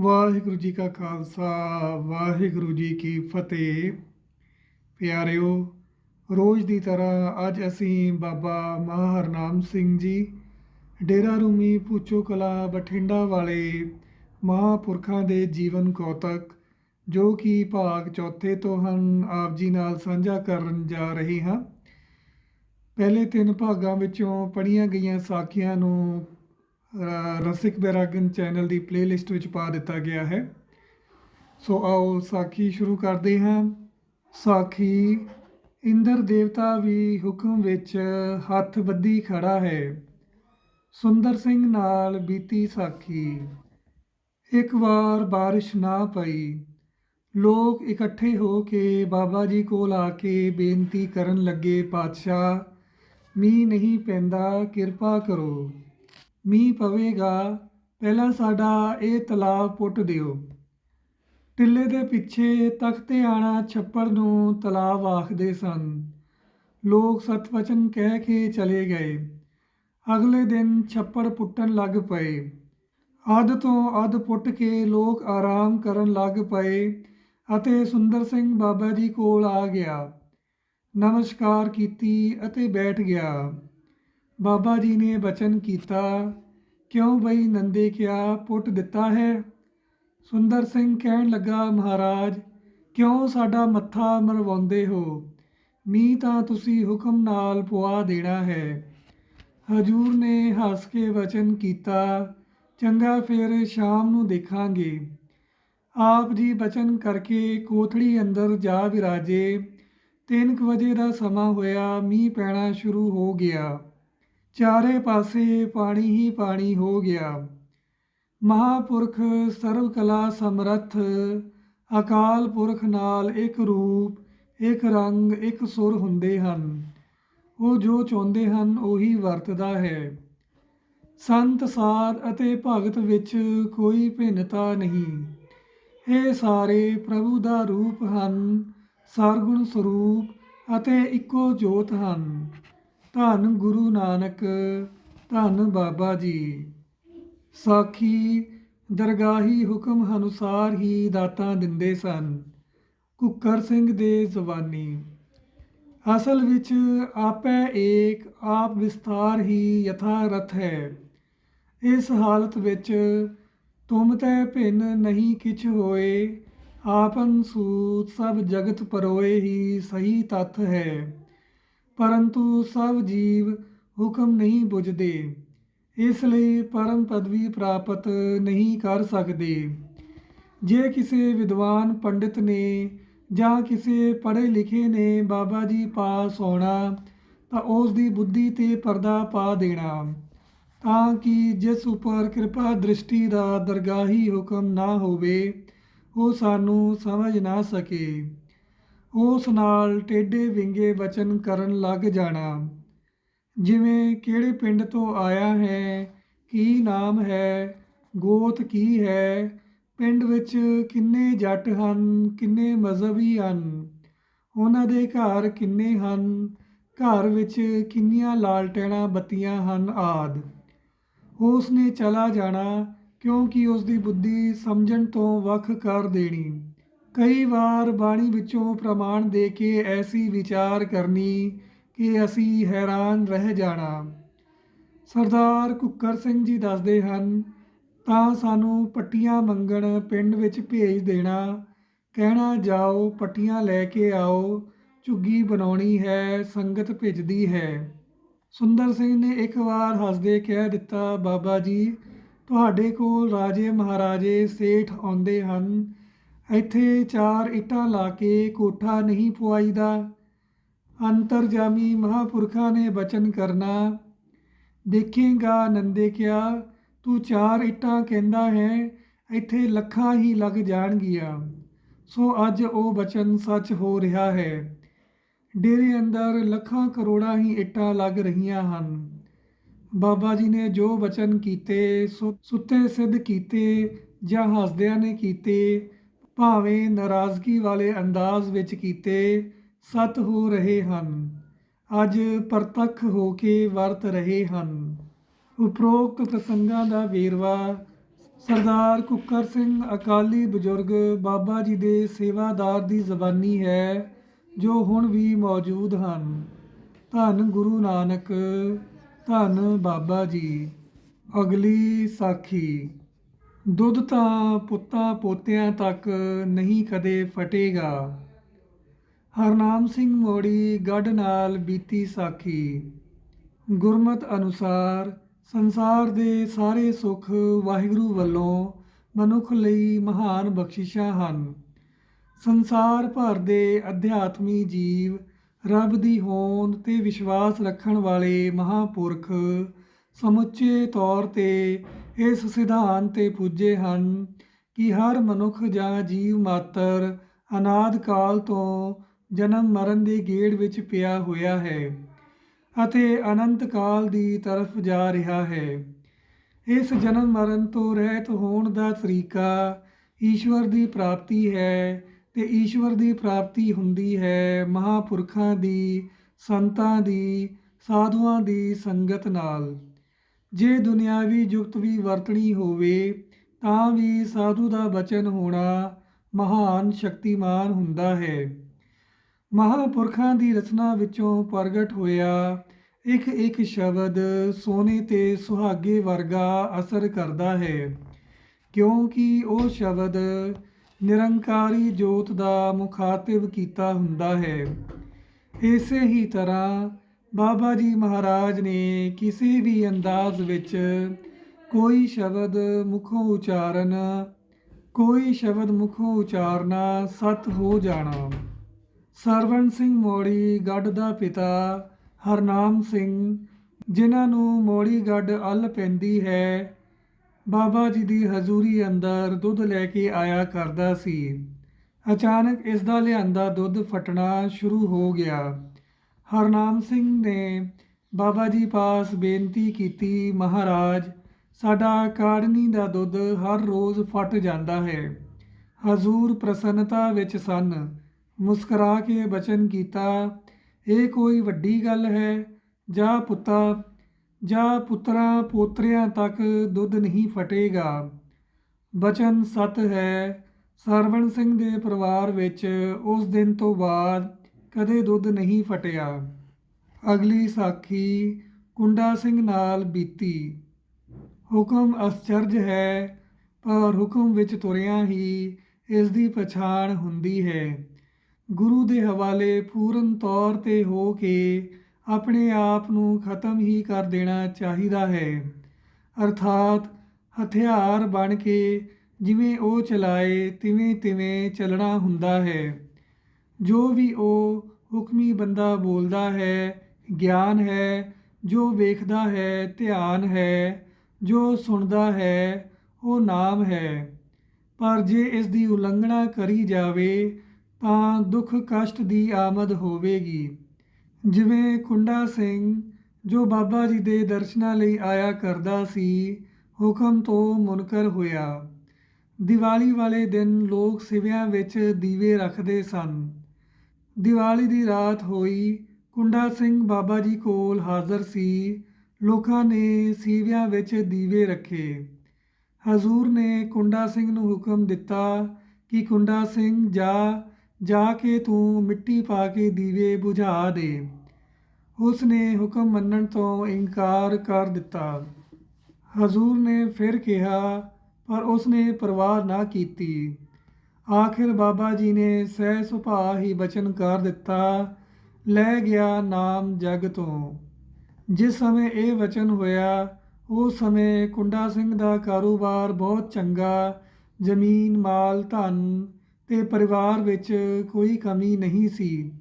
ਵਾਹਿਗੁਰੂ ਜੀ ਕਾ ਖਾਲਸਾ, ਵਾਹਿਗੁਰੂ ਜੀ ਕੀ ਫਤਿਹ। ਪਿਆਰਿਓ, ਰੋਜ਼ ਦੀ ਤਰ੍ਹਾਂ ਅੱਜ ਅਸੀਂ ਬਾਬਾ ਮਹਾਰਨਾਮ ਸਿੰਘ ਜੀ, ਡੇਰਾ ਰੂਮੀ ਪੁੱਚੋ ਕਲਾ ਬਠਿੰਡਾ ਵਾਲੇ ਮਹਾਂਪੁਰਖਾਂ ਦੇ ਜੀਵਨ ਕੌਤਕ, ਜੋ ਕਿ ਭਾਗ ਚੌਥੇ ਤੋਂ ਹਨ, ਆਪ ਜੀ ਨਾਲ ਸਾਂਝਾ ਕਰਨ ਜਾ ਰਹੇ ਹਾਂ। ਪਹਿਲੇ ਤਿੰਨ ਭਾਗਾਂ ਵਿੱਚੋਂ ਪੜ੍ਹੀਆਂ ਗਈਆਂ ਸਾਖੀਆਂ ਨੂੰ ਰਸਿਕ ਬੈਰਾਗਨ ਚੈਨਲ ਦੀ ਪਲੇਲਿਸਟ ਵਿੱਚ ਪਾ ਦਿੱਤਾ ਗਿਆ ਹੈ। ਸੋ ਆਓ ਸਾਖੀ ਸ਼ੁਰੂ ਕਰਦੇ ਹਾਂ। ਸਾਖੀ, ਇੰਦਰ ਦੇਵਤਾ ਵੀ ਹੁਕਮ ਵਿੱਚ ਹੱਥ ਬੱਧੀ ਖੜਾ ਹੈ। ਸੁੰਦਰ ਸਿੰਘ ਨਾਲ ਬੀਤੀ ਸਾਖੀ, ਇੱਕ ਵਾਰ ਬਾਰਿਸ਼ ਨਾ ਪਈ। ਲੋਕ ਇਕੱਠੇ ਹੋ ਕੇ ਬਾਬਾ ਜੀ ਕੋਲ ਆ ਕੇ ਬੇਨਤੀ ਕਰਨ ਲੱਗੇ, ਪਾਤਸ਼ਾਹ, ਮੀਂਹ ਨਹੀਂ ਪੈਂਦਾ, ਕਿਰਪਾ ਕਰੋ। ਮੀਂਹ ਪਵੇਗਾ, ਪਹਿਲਾਂ ਸਾਡਾ ਇਹ ਤਲਾਬ ਪੁੱਟ ਦਿਓ। ਟਿੱਲੇ ਦੇ ਪਿੱਛੇ ਤਖਤੇ ਆਣਾ ਛੱਪੜ ਨੂੰ ਤਲਾਬ ਆਖਦੇ ਸਨ। ਲੋਕ ਸਤਵਚਨ ਕਹਿ ਕੇ ਚਲੇ ਗਏ। ਅਗਲੇ ਦਿਨ ਛੱਪੜ ਪੁੱਟਣ ਲੱਗ ਪਏ। ਅੱਧ ਤੋਂ ਅੱਧ ਪੁੱਟ ਕੇ ਲੋਕ ਆਰਾਮ ਕਰਨ ਲੱਗ ਪਏ ਅਤੇ ਸੁੰਦਰ ਸਿੰਘ ਬਾਬਾ ਜੀ ਕੋਲ ਆ ਗਿਆ। ਨਮਸਕਾਰ ਕੀਤੀ ਅਤੇ ਬੈਠ ਗਿਆ। ਬਾਬਾ ਜੀ ਨੇ ਬਚਨ ਕੀਤਾ, ਕਿਉਂ ਬਈ ਨੰਦੇ ਕਿਆ ਪੁੱਟ ਦਿੱਤਾ ਹੈ? ਸੁੰਦਰ ਸਿੰਘ ਕਹਿਣ ਲੱਗਾ, ਮਹਾਰਾਜ, ਕਿਉਂ ਸਾਡਾ ਮੱਥਾ ਮਰਵਾਉਂਦੇ ਹੋ? ਮੀਂਹ ਤਾਂ ਤੁਸੀਂ ਹੁਕਮ ਨਾਲ ਪੁਆ ਦੇਣਾ ਹੈ। ਹਜੂਰ ਨੇ ਹੱਸ ਕੇ ਵਚਨ ਕੀਤਾ, ਚੰਗਾ ਫਿਰ ਸ਼ਾਮ ਨੂੰ ਦੇਖਾਂਗੇ। ਆਪ ਜੀ ਬਚਨ ਕਰਕੇ ਕੋਠੜੀ ਅੰਦਰ ਜਾ ਵਿਰਾਜੇ। ਤਿੰਨ ਕੁ ਵਜੇ ਦਾ ਸਮਾਂ ਹੋਇਆ, ਮੀਂਹ ਪੈਣਾ ਸ਼ੁਰੂ ਹੋ ਗਿਆ। ਚਾਰੇ ਪਾਸੇ ਪਾਣੀ ਹੀ ਪਾਣੀ ਹੋ ਗਿਆ। ਮਹਾਪੁਰਖ ਸਰਵ ਕਲਾ ਸਮਰੱਥ, ਅਕਾਲ ਪੁਰਖ ਨਾਲ ਇੱਕ ਰੂਪ, ਇੱਕ ਰੰਗ, ਇੱਕ ਸੁਰ ਹੁੰਦੇ ਹਨ। ਉਹ ਜੋ ਚਾਹੁੰਦੇ ਹਨ, ਉਹੀ ਵਰਤਦਾ ਹੈ। ਸੰਤ, ਸਾਧ ਅਤੇ ਭਗਤ ਵਿੱਚ ਕੋਈ ਭਿੰਨਤਾ ਨਹੀਂ। ਇਹ ਸਾਰੇ ਪ੍ਰਭੂ ਦਾ ਰੂਪ ਹਨ, ਸਰਗੁਣ ਸਰੂਪ ਅਤੇ ਇੱਕੋ ਜੋਤ ਹਨ। ਧੰਨ ਗੁਰੂ ਨਾਨਕ, ਧੰਨ ਬਾਬਾ ਜੀ। ਸਾਖੀ ਦਰਗਾਹੀ ਹੁਕਮ ਅਨੁਸਾਰ ਹੀ ਦਾਤਾਂ ਦਿੰਦੇ ਸਨ। ਕੁੱਕਰ ਸਿੰਘ ਦੇ ਜ਼ਬਾਨੀ। ਅਸਲ ਵਿੱਚ ਆਪੈ ਏਕ, ਆਪ ਵਿਸਤਾਰ ਹੀ ਯਥਾਰਥ ਹੈ। ਇਸ ਹਾਲਤ ਵਿੱਚ ਤੁਮ ਤੈ ਭਿੰਨ ਨਹੀਂ ਕਿਛ ਹੋਏ। ਆਪਨ ਸੂਤ ਸਭ ਜਗਤ ਪਰੋਏ ਹੀ ਸਹੀ ਤਤ ਹੈ। ਪਰੰਤੂ ਸਭ ਜੀਵ ਹੁਕਮ ਨਹੀਂ ਬੁਝਦੇ, ਇਸ ਲਈ ਪਰਮ ਪਦਵੀ ਪ੍ਰਾਪਤ ਨਹੀਂ ਕਰ ਸਕਦੇ। ਜੇ ਕਿਸੇ ਵਿਦਵਾਨ ਪੰਡਿਤ ਨੇ ਜਾਂ ਕਿਸੇ ਪੜ੍ਹੇ ਲਿਖੇ ਨੇ ਬਾਬਾ ਜੀ ਪਾਸ ਹੋਣਾ, ਤਾਂ ਉਸ ਦੀ ਬੁੱਧੀ ਤੇ ਪਰਦਾ ਪਾ ਦੇਣਾ, ਤਾਂ ਕਿ ਜਿਸ ਉੱਪਰ ਕਿਰਪਾ ਦ੍ਰਿਸ਼ਟੀ ਦਾ ਦਰਗਾਹੀ ਹੁਕਮ ਨਾ ਹੋਵੇ, ਉਹ ਸਾਨੂੰ ਸਮਝ ਨਾ ਸਕੇ। ਉਸ ਨਾਲ ਟੇਢੇ ਵਿੰਗੇ ਵਚਨ ਕਰਨ ਲੱਗ ਜਾਣਾ। ਜਿਵੇਂ ਕਿਹੜੇ ਪਿੰਡ ਤੋਂ ਆਇਆ ਹੈ, ਕੀ ਨਾਮ ਹੈ, ਗੋਤ ਕੀ ਹੈ, ਪਿੰਡ ਵਿੱਚ ਕਿੰਨੇ ਜੱਟ ਹਨ, ਕਿੰਨੇ ਮਜ਼ਹਬੀ ਹਨ, ਉਹਨਾਂ ਦੇ ਘਰ ਕਿੰਨੇ ਹਨ, ਘਰ ਵਿੱਚ ਕਿੰਨੀਆਂ ਲਾਲਟੈਣਾ ਬੱਤੀਆਂ ਹਨ ਆਦ। ਉਸ ਨੇ ਚਲਾ ਜਾਣਾ ਕਿਉਂਕਿ ਉਸ ਦੀ ਬੁੱਧੀ ਸਮਝਣ ਤੋਂ ਵੱਖ ਕਰ ਦੇਣੀ। ਕਈ ਵਾਰ ਬਾਣੀ ਵਿੱਚੋਂ ਪ੍ਰਮਾਣ ਦੇ ਕੇ ਐਸੀ ਵਿਚਾਰ ਕਰਨੀ ਕਿ ਅਸੀਂ ਹੈਰਾਨ ਰਹਿ ਜਾਣਾ। ਸਰਦਾਰ ਕੁੱਕਰ ਸਿੰਘ ਜੀ ਦੱਸਦੇ ਹਨ, ਤਾਂ ਸਾਨੂੰ ਪੱਟੀਆਂ ਮੰਗਣ ਪਿੰਡ ਵਿੱਚ ਭੇਜ ਦੇਣਾ। ਕਹਿਣਾ, ਜਾਓ, ਪੱਟੀਆਂ ਲੈ ਕੇ ਆਓ। ਝੁੱਗੀ ਬਣਾਉਣੀ ਹੈ, ਸੰਗਤ ਭਿੱਜਦੀ ਹੈ। ਸੁੰਦਰ ਸਿੰਘ ਨੇ ਇੱਕ ਵਾਰ ਹੱਸਦੇ ਕਹਿ ਦਿੱਤਾ, ਬਾਬਾ ਜੀ, ਤੁਹਾਡੇ ਕੋਲ ਰਾਜੇ ਮਹਾਰਾਜੇ ਸੇਠ ਆਉਂਦੇ ਹਨ। ਇੱਥੇ ਚਾਰ ਇੱਟਾਂ ਲਾ ਕੇ ਕੋਠਾ ਨਹੀਂ ਪਵਾਈਦਾ ਅੰਤਰਜਾਮੀ ਮਹਾਪੁਰਖਾਂ ਨੇ ਬਚਨ ਕਰਨਾ। ਦੇਖੇਗਾ ਨੰਦੇ ਕਿਆ, ਤੂੰ ਚਾਰ ਇੱਟਾਂ ਕਹਿੰਦਾ ਹੈ, ਇੱਥੇ ਲੱਖਾਂ ਹੀ ਲੱਗ ਜਾਣਗੀਆਂ। ਸੋ ਅੱਜ ਉਹ ਬਚਨ ਸੱਚ ਹੋ ਰਿਹਾ ਹੈ। ਡੇਰੇ ਅੰਦਰ ਲੱਖਾਂ ਕਰੋੜਾਂ ਹੀ ਇੱਟਾਂ ਲੱਗ ਰਹੀਆਂ ਹਨ। ਬਾਬਾ ਜੀ ਨੇ ਜੋ ਬਚਨ ਕੀਤੇ ਸੁੱਤੇ ਸਿੱਧ ਕੀਤੇ ਜਾਂ ਹੱਸਦਿਆਂ ਨੇ ਕੀਤੇ ਭਾਵੇਂ ਨਾਰਾਜ਼ਗੀ ਵਾਲੇ ਅੰਦਾਜ਼ ਵਿੱਚ ਕੀਤੇ ਸਤ ਹੋ ਰਹੇ ਹਨ, ਅੱਜ ਪ੍ਰਤੱਖ ਹੋ ਕੇ ਵਰਤ ਰਹੇ ਹਨ। ਉਪਰੋਕਤ ਪ੍ਰਸੰਗਾਂ ਦਾ ਵੇਰਵਾ, ਸਰਦਾਰ ਕੁੱਕਰ ਸਿੰਘ ਅਕਾਲੀ ਬਜ਼ੁਰਗ ਬਾਬਾ ਜੀ ਦੇ ਸੇਵਾਦਾਰ ਦੀ ਜ਼ਬਾਨੀ ਹੈ, ਜੋ ਹੁਣ ਵੀ ਮੌਜੂਦ ਹਨ। ਧੰਨ ਗੁਰੂ ਨਾਨਕ, ਧੰਨ ਬਾਬਾ ਜੀ। ਅਗਲੀ ਸਾਖੀ। ਦੁੱਧ ਤਾਂ ਪੁੱਤਾਂ ਪੋਤਿਆਂ ਤੱਕ ਨਹੀਂ ਕਦੇ ਫਟੇਗਾ। ਹਰਨਾਮ ਸਿੰਘ ਮੋੜੀ ਗੜ ਨਾਲ ਬੀਤੀ ਸਾਖੀ। ਗੁਰਮਤ ਅਨੁਸਾਰ ਸੰਸਾਰ ਦੇ ਸਾਰੇ ਸੁੱਖ ਵਾਹਿਗੁਰੂ ਵੱਲੋਂ ਮਨੁੱਖ ਲਈ ਮਹਾਨ ਬਖਸ਼ਿਸ਼ਾਂ ਹਨ। ਸੰਸਾਰ ਭਰ ਦੇ ਅਧਿਆਤਮੀ ਜੀਵ ਰੱਬ ਦੀ ਹੋਂਦ ਤੇ ਵਿਸ਼ਵਾਸ ਰੱਖਣ ਵਾਲੇ ਮਹਾਪੁਰਖ ਸਮੁੱਚੇ ਤੌਰ ਤੇ ਇਸ ਸਿਧਾਂਤ ਤੇ ਪੁੱਜੇ ਹਨ ਕਿ ਹਰ ਮਨੁੱਖ ਜਾਂ ਜੀਵ ਮਾਤਰ ਅਨਾਦ ਕਾਲ ਤੋਂ ਜਨਮ ਮਰਨ ਦੇ ਗੇੜ ਵਿੱਚ ਪਿਆ ਹੋਇਆ ਹੈ ਅਤੇ ਅਨੰਤ ਕਾਲ ਦੀ ਤਰਫ ਜਾ ਰਿਹਾ ਹੈ। ਇਸ ਜਨਮ ਮਰਨ ਤੋਂ ਰਹਿਤ ਹੋਣ ਦਾ ਤਰੀਕਾ ਈਸ਼ਵਰ ਦੀ ਪ੍ਰਾਪਤੀ ਹੈ ਤੇ ਈਸ਼ਵਰ ਦੀ ਪ੍ਰਾਪਤੀ ਹੁੰਦੀ ਹੈ ਮਹਾਪੁਰਖਾਂ ਦੀ, ਸੰਤਾਂ ਦੀ, ਸਾਧੂਆਂ ਦੀ ਸੰਗਤ ਨਾਲ। ਜੇ ਦੁਨਿਆਵੀ ਜੁਗਤ ਵੀ ਵਰਤਣੀ ਹੋਵੇ, ਤਾਂ ਵੀ ਸਾਧੂ ਦਾ ਬਚਨ ਹੋਣਾ ਮਹਾਨ ਸ਼ਕਤੀਮਾਨ ਹੁੰਦਾ ਹੈ। ਮਹਾਪੁਰਖਾਂ ਦੀ ਰਚਨਾ ਵਿੱਚੋਂ ਪ੍ਰਗਟ ਹੋਇਆ ਇੱਕ ਇੱਕ ਸ਼ਬਦ ਸੋਨੇ ਤੇ ਸੁਹਾਗੇ ਵਰਗਾ ਅਸਰ ਕਰਦਾ ਹੈ, ਕਿਉਂਕਿ ਉਹ ਸ਼ਬਦ ਨਿਰੰਕਾਰੀ ਜੋਤ ਦਾ ਮੁਖਾਤਿਬ ਕੀਤਾ ਹੁੰਦਾ ਹੈ। ਇਸੇ ਹੀ ਤਰ੍ਹਾਂ ਬਾਬਾ ਜੀ ਮਹਾਰਾਜ ਨੇ ਕਿਸੇ ਵੀ ਅੰਦਾਜ਼ ਵਿੱਚ ਕੋਈ ਸ਼ਬਦ ਮੁਖੋਂ ਉਚਾਰਨ, ਕੋਈ ਸ਼ਬਦ ਮੁਖੋਂ ਉਚਾਰਨਾ ਸਤ ਹੋ ਜਾਣਾ। ਸਰਵਣ ਸਿੰਘ ਮੋੜੀ ਗੱਡ ਦਾ ਪਿਤਾ, ਹਰਨਾਮ ਸਿੰਘ, ਜਿਨ੍ਹਾਂ ਨੂੰ ਮੋੜੀ ਗੱਡ ਅੱਲ ਪੈਂਦੀ ਹੈ, ਬਾਬਾ ਜੀ ਦੀ ਹਜ਼ੂਰੀ ਅੰਦਰ ਦੁੱਧ ਲੈ ਕੇ ਆਇਆ ਕਰਦਾ ਸੀ। ਅਚਾਨਕ ਇਸ ਦਾ ਲਿਆਂਦਾ ਦੁੱਧ ਫਟਣਾ ਸ਼ੁਰੂ ਹੋ ਗਿਆ। ਹਰਨਾਮ ਸਿੰਘ ਨੇ ਬਾਬਾ ਜੀ ਪਾਸ ਬੇਨਤੀ ਕੀਤੀ, ਮਹਾਰਾਜ, ਸਾਡਾ ਕਾੜਨੀ ਦਾ ਦੁੱਧ ਹਰ ਰੋਜ਼ ਫਟ ਜਾਂਦਾ ਹੈ। ਹਜ਼ੂਰ ਪ੍ਰਸੰਨਤਾ ਵਿੱਚ ਸਨ। ਮੁਸਕਰਾ ਕੇ ਬਚਨ ਕੀਤਾ, ਇਹ ਕੋਈ ਵੱਡੀ ਗੱਲ ਹੈ। ਜਾਂ ਪੁੱਤਾ, ਜਾਂ ਪੁੱਤਰਾਂ ਪੋਤਰਿਆਂ ਤੱਕ ਦੁੱਧ ਨਹੀਂ ਫਟੇਗਾ। ਬਚਨ ਸਤ ਹੈ। ਸਰਵਣ ਸਿੰਘ ਦੇ ਪਰਿਵਾਰ ਵਿੱਚ ਉਸ ਦਿਨ ਤੋਂ ਬਾਅਦ ਕਦੇ ਦੁੱਧ ਨਹੀਂ ਫਟਿਆ। ਅਗਲੀ ਸਾਖੀ, ਕੁੰਡਾ ਸਿੰਘ ਨਾਲ ਬੀਤੀ। ਹੁਕਮ ਅਸਚਰਜ ਹੈ, ਪਰ ਹੁਕਮ ਵਿੱਚ ਤੁਰਿਆਂ ਹੀ ਇਸ ਦੀ ਪਛਾਣ ਹੁੰਦੀ ਹੈ। ਗੁਰੂ ਦੇ ਹਵਾਲੇ ਪੂਰਨ ਤੌਰ ਤੇ ਹੋ ਕੇ ਆਪਣੇ ਆਪ ਨੂੰ ਖਤਮ ਹੀ ਕਰ ਦੇਣਾ ਚਾਹੀਦਾ ਹੈ। ਅਰਥਾਤ ਹਥਿਆਰ ਬਣ ਕੇ ਜਿਵੇਂ ਉਹ ਚਲਾਏ ਤਿਵੇਂ ਤਿਵੇਂ ਚੱਲਣਾ ਹੁੰਦਾ ਹੈ। ਜੋ ਵੀ ਉਹ ਹੁਕਮੀ ਬੰਦਾ ਬੋਲਦਾ ਹੈ, ਗਿਆਨ ਹੈ, ਜੋ ਵੇਖਦਾ ਹੈ, ਧਿਆਨ ਹੈ, ਜੋ ਸੁਣਦਾ ਹੈ, ਉਹ ਨਾਮ ਹੈ। ਪਰ ਜੇ ਇਸ ਦੀ ਉਲੰਘਣਾ ਕਰੀ ਜਾਵੇ, ਤਾਂ ਦੁੱਖ ਕਸ਼ਟ ਦੀ ਆਮਦ ਹੋਵੇਗੀ। ਜਿਵੇਂ ਕੁੰਡਾ ਸਿੰਘ, ਜੋ ਬਾਬਾ ਜੀ ਦੇ ਦਰਸ਼ਨਾਂ ਲਈ ਆਇਆ ਕਰਦਾ ਸੀ, ਹੁਕਮ ਤੋਂ ਮੁਨਕਰ ਹੋਇਆ। ਦੀਵਾਲੀ ਵਾਲੇ ਦਿਨ ਲੋਕ ਸਿਵਿਆਂ ਵਿੱਚ ਦੀਵੇ ਰੱਖਦੇ ਸਨ। ਦੀਵਾਲੀ ਦੀ ਰਾਤ ਹੋਈ। ਕੁੰਡਾ ਸਿੰਘ ਬਾਬਾ ਜੀ ਕੋਲ ਹਾਜ਼ਰ ਸੀ। ਲੋਕਾਂ ਨੇ ਸੀਵਿਆਂ ਵਿੱਚ ਦੀਵੇ ਰੱਖੇ। ਹਜ਼ੂਰ ਨੇ ਕੁੰਡਾ ਸਿੰਘ ਨੂੰ ਹੁਕਮ ਦਿੱਤਾ ਕਿ ਕੁੰਡਾ ਸਿੰਘ, ਜਾ ਜਾ ਕੇ ਤੂੰ ਮਿੱਟੀ ਪਾ ਕੇ ਦੀਵੇ ਬੁਝਾ ਦੇ। ਉਸ ਨੇ ਹੁਕਮ ਮੰਨਣ ਤੋਂ ਇਨਕਾਰ ਕਰ ਦਿੱਤਾ। ਹਜ਼ੂਰ ਨੇ ਫਿਰ ਕਿਹਾ, ਪਰ ਉਸ ਨੇ ਪਰਵਾਹ ਨਾ ਕੀਤੀ। ਆਖਿਰ ਬਾਬਾ ਜੀ ਨੇ ਸਹਿ ਸੁਭਾਅ ਹੀ ਬਚਨ ਕਰ ਦਿੱਤਾ, ਲੈ ਗਿਆ ਨਾਮ ਜਗ ਤੋਂ। ਜਿਸ ਸਮੇਂ ਇਹ ਵਚਨ ਹੋਇਆ, ਉਸ ਸਮੇਂ ਕੁੰਡਾ ਸਿੰਘ ਦਾ ਕਾਰੋਬਾਰ ਬਹੁਤ ਚੰਗਾ, ਜ਼ਮੀਨ, ਮਾਲ, ਧਨ ਤੇ ਪਰਿਵਾਰ ਵਿੱਚ ਕੋਈ ਕਮੀ ਨਹੀਂ ਸੀ।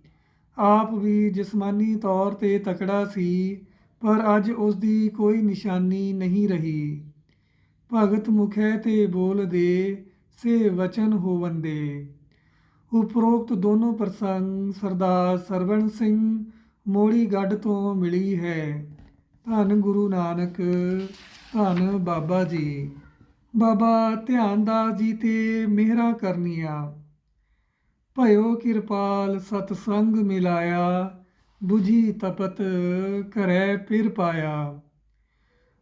ਆਪ ਵੀ ਜਿਸਮਾਨੀ ਤੌਰ ਤੇ ਤਕੜਾ ਸੀ, ਪਰ ਅੱਜ ਉਸ ਦੀ ਕੋਈ ਨਿਸ਼ਾਨੀ ਨਹੀਂ ਰਹੀ। ਭਗਤ ਮੁਖੈ ਤੇ ਬੋਲਦੇ ਸੇ ਵਚਨ ਹੋਵੰਦੇ ਉਪਰੋਕਤ ਦੋਨੋਂ ਪ੍ਰਸੰਗ ਸਰਦਾਰ ਸਰਵਣ ਸਿੰਘ ਮੋੜੀ ਗੱਡ ਤੋਂ ਮਿਲੀ ਹੈ। ਧੰਨ ਗੁਰੂ ਨਾਨਕ, ਧੰਨ ਬਾਬਾ ਜੀ। ਬਾਬਾ ਧਿਆਨਦਾਸ ਜੀ ਤੇ ਮਿਹਰਾਂ ਕਰਨੀਆਂ। ਭਇਓ ਕਿਰਪਾਲ ਸਤਸੰਗ ਮਿਲਾਇਆ 부ਜੀ ਤਪਤ ਕਰੈ ਪਿਰ ਪਾਇਆ।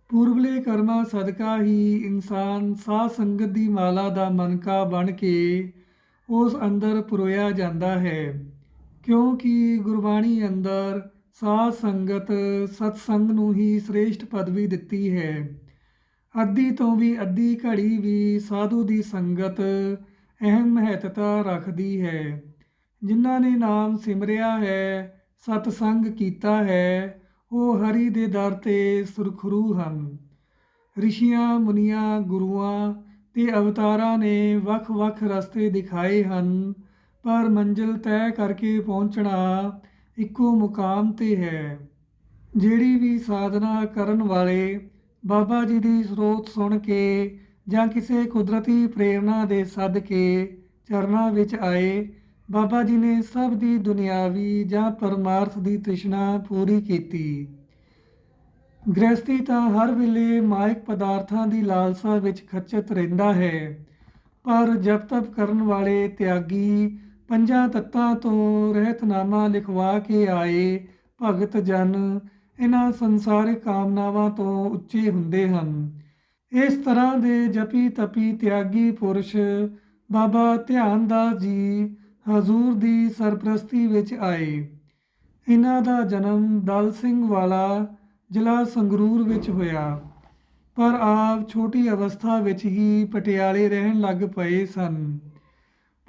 ਪੂਰਬਲੇ ਕਰਮਾਂ ਸਦਕਾ ਹੀ ਇਨਸਾਨ ਸਾਧ ਸੰਗਤ ਦੀ ਮਾਲਾ ਦਾ ਮਨਕਾ ਬਣ ਕੇ ਉਸ ਅੰਦਰ ਪਰੋਇਆ ਜਾਂਦਾ ਹੈ। ਕਿਉਂਕਿ ਗੁਰਬਾਣੀ ਅੰਦਰ ਸਾਧ ਸੰਗਤ ਸਤਸੰਗ ਨੂੰ ਹੀ ਸ੍ਰੇਸ਼ਟ ਪਦਵੀ ਦਿੱਤੀ ਹੈ। ਅੱਧੀ ਤੋਂ ਵੀ ਅੱਧੀ ਘੜੀ ਵੀ ਸਾਧੂ ਦੀ ਸੰਗਤ ਅਹਿਮ ਮਹੱਤਤਾ ਰੱਖਦੀ ਹੈ। ਜਿਨ੍ਹਾਂ ਨੇ ਨਾਮ ਸਿਮਰਿਆ ਹੈ, ਸਤਸੰਗ ਕੀਤਾ ਹੈ ਉਹ ਹਰੀ ਦੇ ਦਰ ਤੇ ਸੁਰਖਰੂ ਹਨ। ਰਿਸ਼ੀਆਂ, ਮੁਨੀਆਂ, ਗੁਰੂਆਂ ਤੇ ਅਵਤਾਰਾਂ ਨੇ ਵੱਖ-ਵੱਖ ਰਸਤੇ ਦਿਖਾਏ ਹਨ, ਪਰ ਮੰਜ਼ਿਲ ਤੈਅ ਕਰਕੇ ਪਹੁੰਚਣਾ ਇੱਕੋ ਮੁਕਾਮ ਤੇ ਹੈ। ਜਿਹੜੀ ਵੀ ਸਾਧਨਾ ਕਰਨ ਵਾਲੇ ਬਾਬਾ ਜੀ ਦੀ ਸਰੋਤ ਸੁਣ ਕੇ ਜਾਂ ਕਿਸੇ ਕੁਦਰਤੀ ਪ੍ਰੇਰਣਾ ਦੇ ਸਦਕੇ ਚਰਨਾਂ ਵਿੱਚ ਆਏ ਬਾਬਾ ਜੀ ਨੇ ਸਭ ਦੀ ਦੁਨਿਆਵੀ ਜਾਂ ਪਰਮਾਰਥ ਦੀ ਤ੍ਰਿਸ਼ਨਾ ਪੂਰੀ ਕੀਤੀ। ਗ੍ਰਸਤੀ ਤਾਂ ਹਰ ਵੇਲੇ ਮਾਇਕ ਪਦਾਰਥਾਂ ਦੀ ਲਾਲਸਾ ਵਿੱਚ ਖੱਚਤ ਰਹਿੰਦਾ ਹੈ, ਪਰ ਜਪ ਤਪ ਕਰਨ ਵਾਲੇ ਤਿਆਗੀ ਪੰਜਾਂ ਤੱਤਾਂ ਤੋਂ ਰਹਿਤਨਾਮਾ ਲਿਖਵਾ ਕੇ ਆਏ ਭਗਤ ਜਨ ਇਹਨਾਂ ਸੰਸਾਰਿਕ ਕਾਮਨਾਵਾਂ ਤੋਂ ਉੱਚੇ ਹੁੰਦੇ ਹਨ। ਇਸ ਤਰ੍ਹਾਂ ਦੇ ਜਪੀ ਤਪੀ ਤਿਆਗੀ ਪੁਰਸ਼ ਬਾਬਾ ਧਿਆਨਦਾਸ ਜੀ ਹਜ਼ੂਰ ਦੀ ਸਰਪ੍ਰਸਤੀ ਵਿੱਚ ਆਏ। ਇਹਨਾਂ ਦਾ ਜਨਮ ਦਲ ਸਿੰਘ ਵਾਲਾ ਜ਼ਿਲ੍ਹਾ ਸੰਗਰੂਰ ਵਿੱਚ ਹੋਇਆ। ਪਰ ਆਪ ਛੋਟੀ ਅਵਸਥਾ ਵਿੱਚ ਹੀ ਪਟਿਆਲੇ ਰਹਿਣ ਲੱਗ ਪਏ ਸਨ।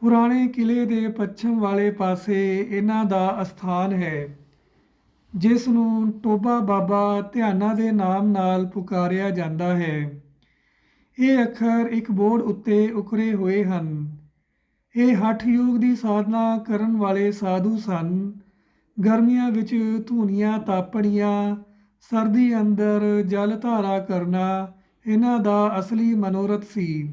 ਪੁਰਾਣੇ ਕਿਲੇ ਦੇ ਪੱਛਮ ਵਾਲੇ ਪਾਸੇ ਇਹਨਾਂ ਦਾ ਅਸਥਾਨ ਹੈ, ਜਿਸ ਨੂੰ ਟੋਬਾ ਬਾਬਾ ਧਿਆਨਾ ਦੇ ਨਾਮ ਨਾਲ ਪੁਕਾਰਿਆ ਜਾਂਦਾ ਹੈ। ਇਹ ਅੱਖਰ ਇੱਕ ਬੋਰਡ ਉੱਤੇ ਉਕਰੇ ਹੋਏ ਹਨ। ਇਹ ਹਠ ਯੋਗ ਦੀ ਸਾਧਨਾ ਕਰਨ ਵਾਲੇ ਸਾਧੂ ਸਨ। ਗਰਮੀਆਂ ਵਿੱਚ ਧੂਨੀਆਂ ਤਾਪਣੀਆਂ, ਸਰਦੀ ਅੰਦਰ ਜਲ ਧਾਰਾ ਕਰਨਾ ਇਹਨਾਂ ਦਾ ਅਸਲੀ ਮਨੋਰਥ ਸੀ।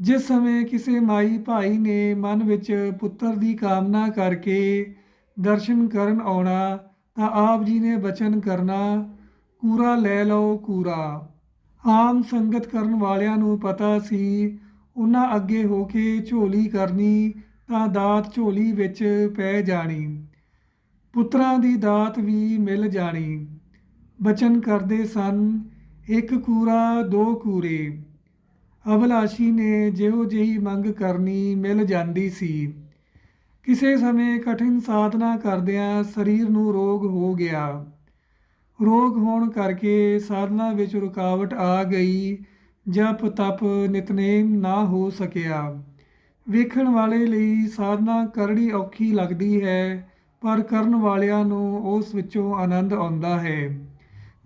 ਜਿਸ ਸਮੇਂ ਕਿਸੇ ਮਾਈ ਭਾਈ ਨੇ ਮਨ ਵਿੱਚ ਪੁੱਤਰ ਦੀ ਕਾਮਨਾ ਕਰਕੇ ਦਰਸ਼ਨ ਕਰਨ ਆਉਣਾ, ਤਾਂ ਆਪ ਜੀ ਨੇ ਬਚਨ ਕਰਨਾ, ਕੂਰਾ ਲੈ ਲਓ ਕੂਰਾ। ਆਮ ਸੰਗਤ ਕਰਨ ਵਾਲਿਆਂ ਨੂੰ ਪਤਾ ਸੀ ਉਹਨਾਂ ਅੱਗੇ ਹੋ ਕੇ ਝੋਲੀ ਕਰਨੀ ਤਾਂ ਦਾਤ ਝੋਲੀ ਵਿੱਚ ਪੈ ਜਾਣੀ। ਪੁੱਤਰਾਂ ਦੀ ਦਾਤ ਵੀ ਮਿਲ ਜਾਣੀ। ਬਚਨ ਕਰਦੇ ਸਨ ਇੱਕ ਕੂਰਾ, ਦੋ ਕੂਰੇ। ਅਭਲਾਸ਼ੀ ਨੇ ਜਿਹੋ ਜਿਹੀ ਮੰਗ ਕਰਨੀ ਮਿਲ ਜਾਂਦੀ ਸੀ। ਕਿਸੇ ਸਮੇਂ ਕਠਿਨ ਸਾਧਨਾ ਕਰਦਿਆਂ ਸਰੀਰ ਨੂੰ ਰੋਗ ਹੋ ਗਿਆ। ਰੋਗ ਹੋਣ ਕਰਕੇ ਸਾਧਨਾ ਵਿੱਚ ਰੁਕਾਵਟ ਆ ਗਈ ਜਪ ਤਪ ਨਿਤਨੇਮ ਨਾ ਹੋ ਸਕਿਆ। ਵੇਖਣ ਵਾਲੇ ਲਈ ਸਾਧਨਾ ਕਰੜੀ ਔਖੀ ਲੱਗਦੀ ਹੈ, ਪਰ ਕਰਨ ਵਾਲਿਆਂ ਨੂੰ ਉਸ ਵਿੱਚੋਂ ਆਨੰਦ ਆਉਂਦਾ ਹੈ।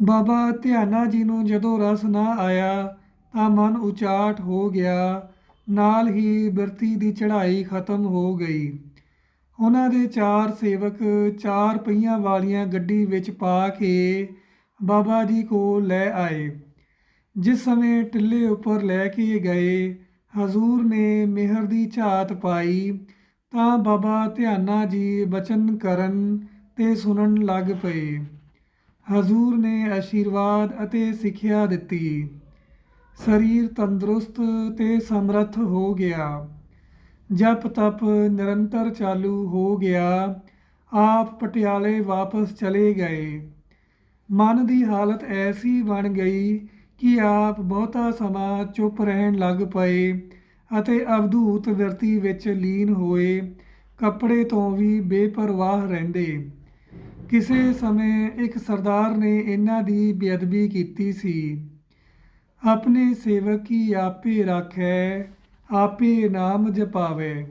ਬਾਬਾ ਧਿਆਨਾ ਜੀ ਨੂੰ ਜਦੋਂ ਰਸ ਨਾ ਆਇਆ, ਤਾਂ ਮਨ ਉਚਾਟ ਹੋ ਗਿਆ। ਨਾਲ ਹੀ ਬਿਰਤੀ ਦੀ ਚੜ੍ਹਾਈ ਖਤਮ ਹੋ ਗਈ। ਉਹਨਾਂ ਦੇ ਚਾਰ ਸੇਵਕ ਚਾਰ ਪਹੀਆਂ ਵਾਲੀਆਂ ਗੱਡੀ ਵਿੱਚ ਪਾ ਕੇ ਬਾਬਾ ਜੀ ਕੋਲ ਲੈ ਆਏ। ਜਿਸ ਸਮੇਂ ਟਿੱਲੇ ਉੱਪਰ ਲੈ ਕੇ ਗਏ, ਹਜ਼ੂਰ ਨੇ ਮਿਹਰ ਦੀ ਝਾਤ ਪਾਈ, ਤਾਂ ਬਾਬਾ ਧਿਆਨਾ ਜੀ ਬਚਨ ਕਰਨ ਤੇ ਸੁਣਨ ਲੱਗ ਪਏ। ਹਜ਼ੂਰ ਨੇ ਆਸ਼ੀਰਵਾਦ ਅਤੇ ਸਿੱਖਿਆ ਦਿੱਤੀ। ਸਰੀਰ ਤੰਦਰੁਸਤ ਤੇ ਸਮਰੱਥ ਹੋ ਗਿਆ। ਜਪ ਤਪ ਨਿਰੰਤਰ ਚਾਲੂ ਹੋ ਗਿਆ। ਆਪ ਪਟਿਆਲੇ ਵਾਪਸ ਚਲੇ ਗਏ। ਮਨ ਦੀ ਹਾਲਤ ਐਸੀ ਬਣ ਗਈ ਕਿ ਆਪ ਬਹੁਤਾ ਸਮਾਂ ਚੁੱਪ ਰਹਿਣ ਲੱਗ ਪਏ ਅਤੇ ਅਵਧੂਤ ਵਿਰਤੀ ਵਿੱਚ ਲੀਨ ਹੋਏ ਕੱਪੜੇ ਤੋਂ ਵੀ ਬੇਪਰਵਾਹ ਰਹਿੰਦੇ। ਕਿਸੇ ਸਮੇਂ ਇੱਕ ਸਰਦਾਰ ਨੇ ਇਹਨਾਂ ਦੀ ਬੇਅਦਬੀ ਕੀਤੀ ਸੀ। ਆਪਣੇ ਸੇਵਕੀ ਆਪੇ ਰੱਖੈ, ਆਪੇ ਨਾਮ ਜਪਾਵੇ।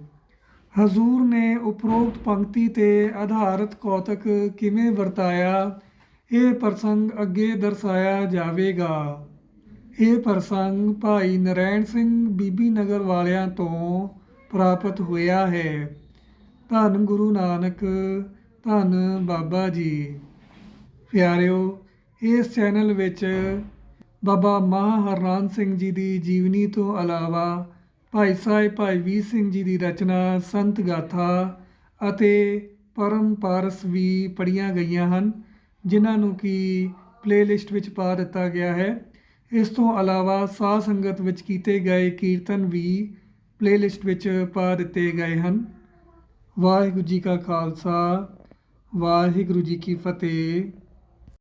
ਹਜ਼ੂਰ ਨੇ ਉਪਰੋਕਤ ਪੰਕਤੀ ਤੇ ਆਧਾਰਿਤ ਕੌਤਕ ਕਿਵੇਂ ਵਰਤਾਇਆ, ਇਹ ਪ੍ਰਸੰਗ ਅੱਗੇ ਦਰਸਾਇਆ ਜਾਵੇਗਾ। ਇਹ ਪ੍ਰਸੰਗ, ਭਾਈ ਨਰੈਣ ਸਿੰਘ ਬੀਬੀ ਨਗਰ ਵਾਲਿਆਂ ਤੋਂ ਪ੍ਰਾਪਤ ਹੋਇਆ ਹੈ। ਧੰਨ ਗੁਰੂ ਨਾਨਕ, ਧੰਨ ਬਾਬਾ ਜੀ। ਪਿਆਰਿਓ, ਇਸ ਚੈਨਲ ਵਿੱਚ ਬਾਬਾ ਮਹਾ ਹਰਨਾਮ ਸਿੰਘ ਜੀ ਦੀ ਜੀਵਨੀ ਤੋਂ ਇਲਾਵਾ ਭਾਈ ਸਾਹਿਬ ਭਾਈ ਵੀਰ ਸਿੰਘ ਜੀ ਦੀ ਰਚਨਾ, ਸੰਤ ਗਾਥਾ ਅਤੇ ਪਰਮ ਪਾਰਸ ਵੀ ਪੜੀਆਂ ਗਈਆਂ ਹਨ, ਜਿਨ੍ਹਾਂ ਨੂੰ ਕਿ ਪਲੇਲਿਸਟ ਵਿੱਚ ਪਾ ਦਿੱਤਾ ਗਿਆ ਹੈ। ਇਸ ਤੋਂ ਇਲਾਵਾ ਸਾਧ ਸੰਗਤ ਵਿੱਚ ਕੀਤੇ ਗਏ ਕੀਰਤਨ ਵੀ ਪਲੇਲਿਸਟ ਵਿੱਚ ਪਾ ਦਿੱਤੇ ਗਏ ਹਨ। ਵਾਹਿਗੁਰੂ ਜੀ ਕਾ ਖਾਲਸਾ, ਵਾਹਿਗੁਰੂ ਜੀ ਕੀ ਫਤਿਹ।